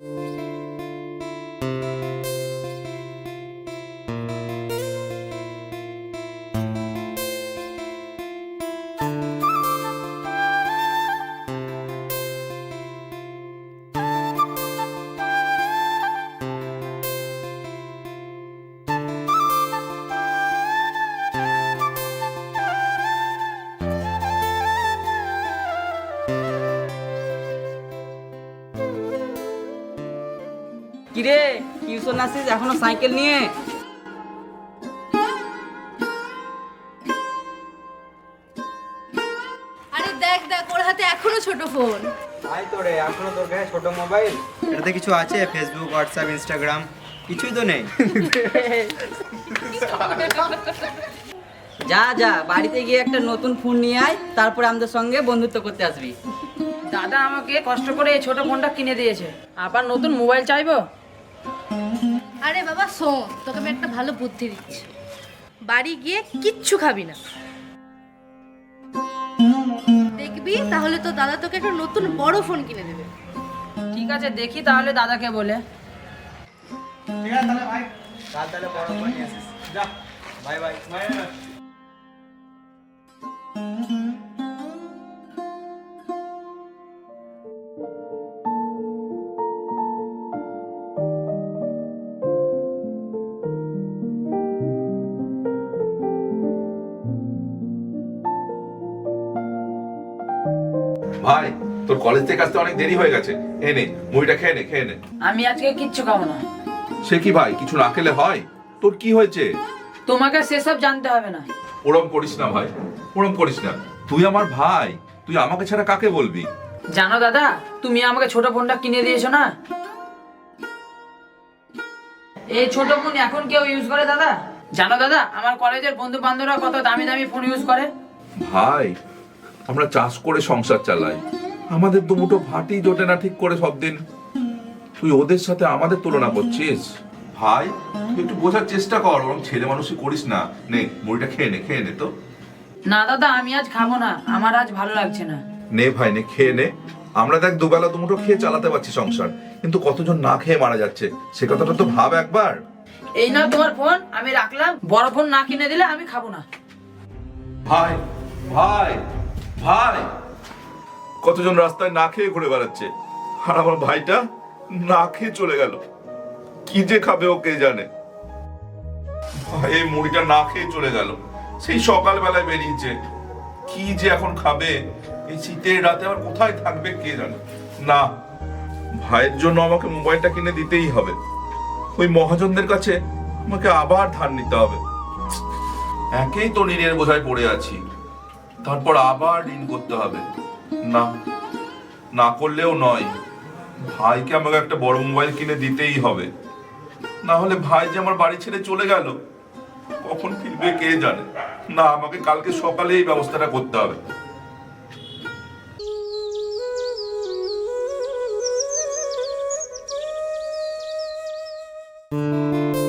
কিরে টিউশন আসিস এখনও সাইকেল নিয়ে? আরে দেখ দেখ ওর হাতে এখনও ছোট ফোন। তাই তো রে এখনও তোর কাছে ছোট মোবাইল? এটাতে কিছু আছে? ফেসবুক হোয়াটসঅ্যাপ ইনস্টাগ্রাম কিছুই তো নেই। যা যা বাড়িতে গিয়ে একটা নতুন ফোন নিয়ে আয় তারপরে আমাদের সঙ্গে বন্ধুত্ব করতে আসবি। দাদা আমাকে কষ্ট করে এই ছোট ফোনটা কিনে দিয়েছে। আবার নতুন মোবাইল চাইব? আরে বাবা শোন তোকে আমি একটা ভালো বুদ্ধি দিচ্ছি। বাড়ি গিয়ে কিচ্ছু খাবি না। দেখবি তাহলে তো দাদা তোকে একটা নতুন বড় ফোন কিনে দেবে। ঠিক আছে দেখি তাহলে দাদাকে বলে। ঠিক আছে তাহলে ভাই। কাল তাহলে বড় ফোন নিয়ে আসিস। যা বাই বাই বাই ভাই তোর কলেজ থেকে আসতে অনেক দেরি হয়ে গেছে। এ নে মুড়িটা খেয়ে নে খেয়ে নে। আমি আজকে কিচ্ছু খাব না। সে কি ভাই কিছু না খেলে হয়? তোর কি হয়েছে? তোমাকে সেসব জানতে হবে না। ওরম করিস না ভাই ওরম করিস না। তুই আমার ভাই তুই আমাকে ছাড়া কাকে বলবি? জানো দাদা তুমি আমাকে ছোট ফোনটা কিনে দিয়েছ না? এই ছোট ফোন এখন কেউ ইউজ করে দাদা? জানো দাদা আমার কলেজের বন্ধু বান্ধবরা কত দামি দামি ফোন ইউজ করে? ভাই আমরা চাষ করে সংসার চালাই। আমাদের দুমুটো ভাটি জোটে না ঠিক করে সব দিন তুই ওদের সাথে আমাদের তুলনা করছিস? ভাই তুই একটু বোঝার চেষ্টা কর ওরম ছেলে মানুষই করিস না। নে মুড়িটা খেয়ে নে খেয়ে নে তো। না দাদা আমি আজ খাব না। আমার আজ ভালো লাগছে না। নে ভাই নে খেয়ে নে। আমরা দেখ দুবেলা দুমুঠো খেয়ে চালাতে পারছি সংসার কিন্তু কতজন না খেয়ে মারা যাচ্ছে সে কথাটা তো ভাব একবার। এই না তোমার ফোন আমি রাখলাম। বড় ফোন না কিনে দিলে আমি খাব না। ভাই ভাই। ভাই, কতজন রাস্তায় না খেয়ে ঘুরে বেড়াচ্ছে? আর আমার ভাইটা না খেয়ে চলে গেল। কি যে খাবে ও কে জানে? এই মুড়িটা না খেয়ে চলে গেল। সেই সকালবেলায় বেরিয়েছে। কি যে এখন খাবে? এই শীতের রাতে আবার কোথায় থাকবে কে জানে? না, ভাইয়ের জন্য আমাকে মোবাইলটা কিনে দিতেই হবে। ওই মহাজনদের কাছে আমাকে আবার ধার নিতে হবে। একেই তো ঋণের বোঝায় পড়ে আছি। তারপর আবার ঋণ করতে হবে। না না করলেও নয়। ভাইকে আমাকে একটা বড় মোবাইল কিনে দিতেই হবে। না হলে ভাই যে আমার বাড়ি ছেড়ে চলে গেল, কখন ফিরবে কে জানে? না, আমাকে কালকে সকালে এই ব্যবস্থাটা করতে হবে। এই দেখ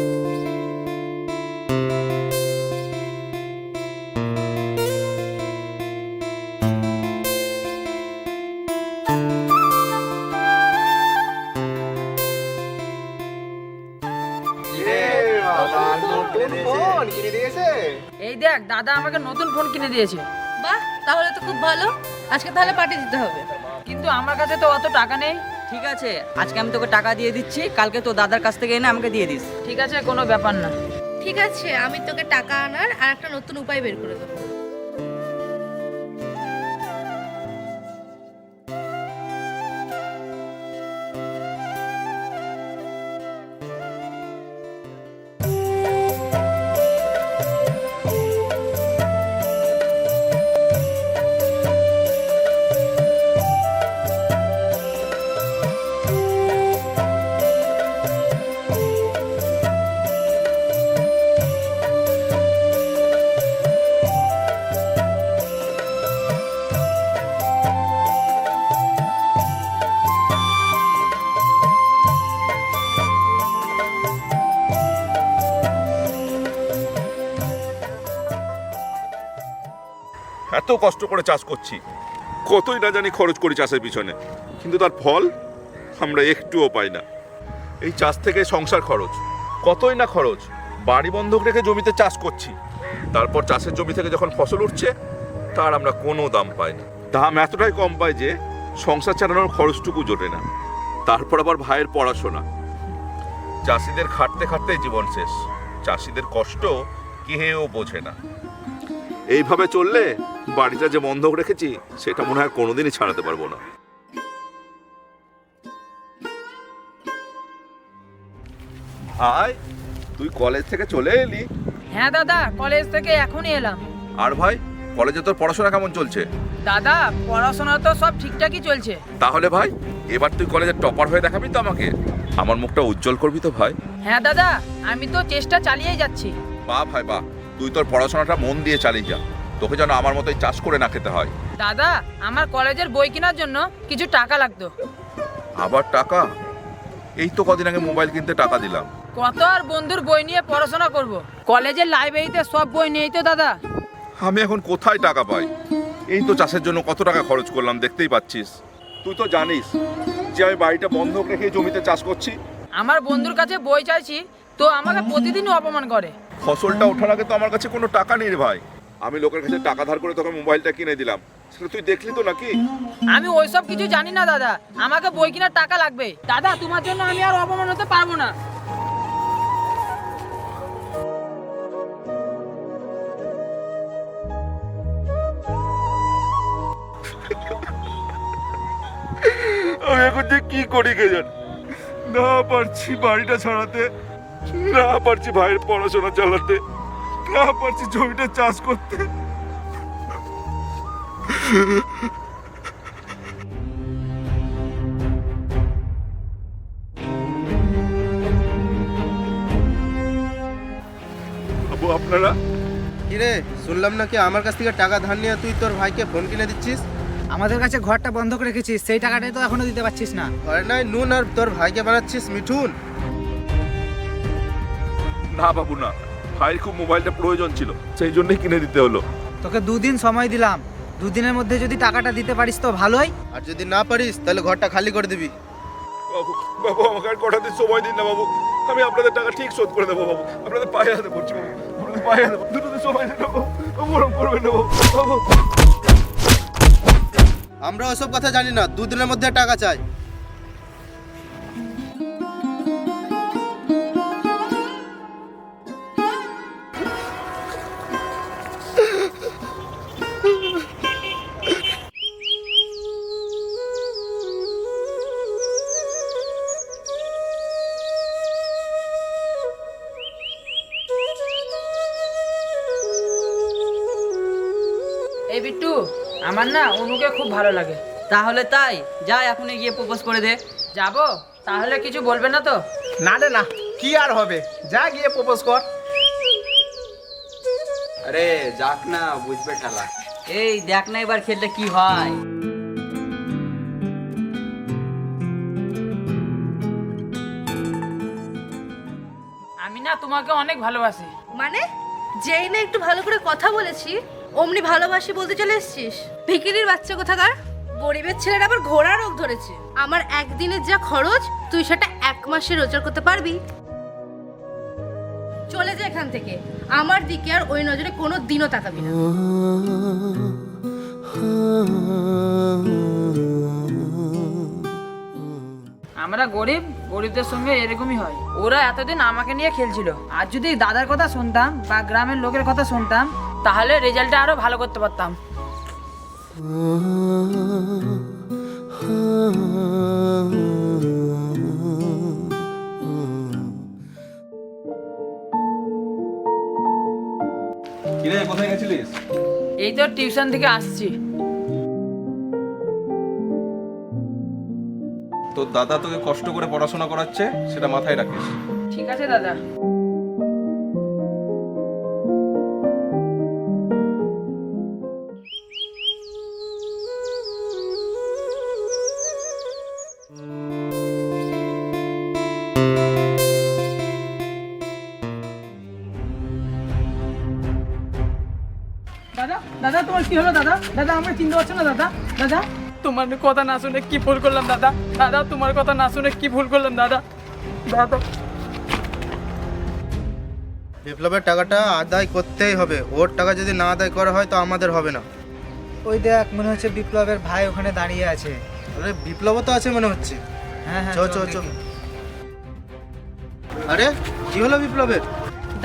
দাদা আমাকে নতুন ফোন কিনে দিয়েছে বাহ তাহলে তো খুব ভালো। আজকে তাহলে পার্টি দিতে হবে। কিন্তু আমার কাছে তো অত টাকা নেই। ঠিক আছে আজকে আমি তোকে টাকা দিয়ে দিচ্ছি কালকে তো দাদার কাছ থেকে এনে আমাকে দিয়ে দিস। ঠিক আছে কোনো ব্যাপার না। ঠিক আছে আমি তোকে টাকা আনার আর একটা নতুন উপায় বের করে দেবো। কষ্ট করে চাষ করছি। কতই না জানি খরচ করি চাষের পিছনে। কিন্তু তার ফল আমরা একটুও পাই না। এই চাষ থেকে সংসার খরচ, কতই না খরচ। বাড়ি বন্ধক রেখে জমিতে চাষ করছি। তারপর চাষের জমি থেকে যখন ফসল উঠছে, তার আমরা কোনো দাম পাই না। দাম এতটাই কম পাই যে সংসার চালানোর খরচটুকু জোটে না। তারপর আবার ভাইয়ের পড়াশোনা। চাষিদের খাটতে খাটতে জীবন শেষ। চাষিদের কষ্ট কেউ বোঝে না। এইভাবে চললে বাড়িটা যে বন্ধক রেখেছি সেটা মনে হয় কোনোদিনই ছাড়াতে পারব না। ভাই তুই কলেজ থেকে চলে এলি? হ্যাঁ দাদা কলেজ থেকে এখনই এলাম। আর ভাই কলেজে তোর পড়াশোনা কেমন চলছে? দাদা পড়াশোনা তো সব ঠিকঠাকই চলছে। তাহলে ভাই এবার তুই কলেজের টপার হয়ে দেখাবি তো আমাকে? আমার মুখটা উজ্জ্বল করবি তো ভাই? হ্যাঁ দাদা আমি তো চেষ্টা চালিয়েই যাচ্ছি। বা ভাই বা তুই তোর পড়াশোনাটা মন দিয়ে চালিয়ে যা। তোকে যেন আমার মতোই চাষ করে না খেতে হয়। দাদা আমার কলেজের বই কেনার জন্য কিছু টাকা লাগতো। আবার টাকা? এই তো কদিন আগে মোবাইল কিনতে টাকা দিলাম। কত আর বন্ধুর বই নিয়ে পড়াশোনা করব? কলেজের লাইব্রেরিতে সব বই নেই তো দাদা। আমি এখন কোথায় টাকা পাই? এই তো চাষের জন্য কত টাকা খরচ করলাম দেখতেই পাচ্ছিস। তুই তো জানিস যে আমি বাড়িটা বন্ধক রেখে জমিতে চাষ করছি। আমার বন্ধুর কাছে বই চাইছি তো আমাকে প্রতিদিনই অপমান করে। ফসলটা ওঠার আগে তো আমার কাছে কোনো টাকা নেই রে ভাই। আমি লোকের কাছে টাকা ধার করে তোকে মোবাইলটা কিনে দিলাম। সেটা তুই দেখলি তো নাকি? আমি ওইসব কিছু জানি না দাদা। আমাকে বই কেনার টাকা লাগবে। দাদা তোমার জন্য আমি আর অপমান হতে পারব না। আমি এখন যে কি করি কে জানি? না পারছি বাড়িটা ছাড়াতে। না পারছি ভাইয়ের পড়াশোনা চালাতে না পারছি জমিটা চাষ করতে। বাবু আপনারা? কিরে শুনলাম নাকি আমার কাছ থেকে টাকা ধার নিয়ে তুই তোর ভাইকে ফোন কিনে দিচ্ছিস? আমাদের কাছে ঘরটা বন্ধক রেখেছিস সেই টাকাটাই তো এখনও দিতে পারছিস না। ঘরে নাই নুন আর তোর ভাইকে বানাচ্ছিস মিঠুন। না বাবু না। ভাইয়ের খুব মোবাইলটা প্রয়োজন ছিল সেই জন্যই কিনে দিতে হলো। তোকে দুদিন সময় দিলাম। দুদিনের মধ্যে যদি টাকাটা দিতে পারিস তো ভালোই। আর যদি না পারিস তাহলে ঘরটা খালি করে দিবি। বাবু বাবু আমাকে আর কটা দিন সময় দিন না বাবু। আমি আপনাদের টাকা ঠিক শোধ করে দেবো বাবু। আপনাদের পায়ে হাতে পড়ছি বাবু। আপনাদের পায়ে হাতে দুটো দিন সময় দিন না বাবু। বরং করবেন না বাবু। বাবু। আমরা ওসব কথা জানি না। দুদিনের মধ্যে টাকা চাই। আমার না অনুকে খুব ভালো লাগে। তাহলে তাই যা এখনই গিয়ে প্রপোজ করে দে। যাব? তাহলে কিছু বলবে না তো? না রে না। কি আর হবে? যা গিয়ে প্রপোজ কর। আরে যাক না বুঝবে ঠালা এই দেখ না এবার খেললে কি হয়। আমি না তোমাকে অনেক ভালোবাসি। মানে? যেই না একটু ভালো করে কথা বলেছি অমনি ভালোবাসি বলতে চলে এসছিস? ভিকিরির বাচ্চা কোথাকার? গরিবের ছেলের আবার ঘোড়া রোগ ধরেছে। আমার একদিনের যা খরচ, তুই সেটা এক মাসে রোজগার করতে পারবি? চলে যা এখান থেকে। আমার দিকে আর ওই নজরে কোনো দিনও তাকাবি না। আমরা গরিব, গরিবদের সঙ্গে এরকমই হয়। ওরা এতদিন আমাকে নিয়ে খেলছিল। আর যদি দাদার কথা শুনতাম বা গ্রামের লোকের কথা শুনতাম তাহলে রেজাল্টটা আরও ভালো করতে পারতাম। কিরে কোথায় গেছিলিস? এই তো টিউশন থেকে আসছি। তোর দাদা তোকে কষ্ট করে পড়াশোনা করাচ্ছে সেটা মাথায় রাখিস। ঠিক আছে দাদা। কি হলো দাদা? দাদা আমরা চিনতে পারছ না দাদা? দাদা? তোমার কথা না শুনে কি ভুল করলাম দাদা? দাদা তোমার কথা না শুনে কি ভুল করলাম দাদা? দাদা। বিপ্লবের টাকাটা আদায় করতেই হবে। ওর টাকা যদি না আদায় করা হয় তো আমাদের হবে না। ওই দেখ মনে হচ্ছে বিপ্লবের ভাই ওখানে দাঁড়িয়ে আছে। আরে বিপ্লবও তো আছে মনে হচ্ছে। হ্যাঁ হ্যাঁ চ চ চ। আরে কি হলো বিপ্লবের?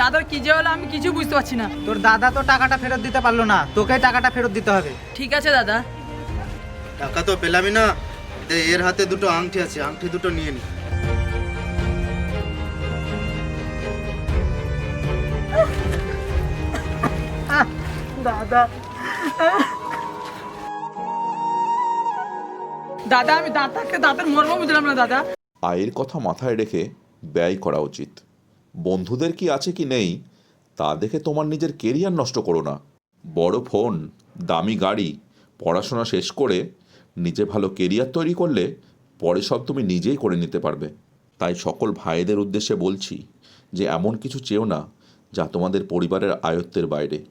দাদার কি যে হলো আমি কিছু বুঝতে পারছি না। তোর দাদা তো টাকাটা ফেরত দিতে পারল না তোকে টাকাটা ফেরত দিতে হবে। ঠিক আছে দাদা। টাকা তো পেলামই না দে এর হাতে দুটো আংটি আছে আংটি দুটো নিয়ে নি। দাদা আমি দাদাকে দাদার মর্ম বুঝলাম না দাদা। আয়ের কথা মাথায় রেখে ব্যয় করা উচিত। বন্ধুদের কি আছে কি নেই, তা দেখে তোমার নিজের কেরিয়ার নষ্ট করো না। বড় ফোন, দামি গাড়ি, পড়াশোনা শেষ করে নিজে ভালো কেরিয়ার তৈরি করলে পরে সব তুমি নিজেই করে নিতে পারবে। তাই সকল ভাইদের উদ্দেশ্যে বলছি যে, এমন কিছু চেও না যা তোমাদের পরিবারের আয়ত্তের বাইরে।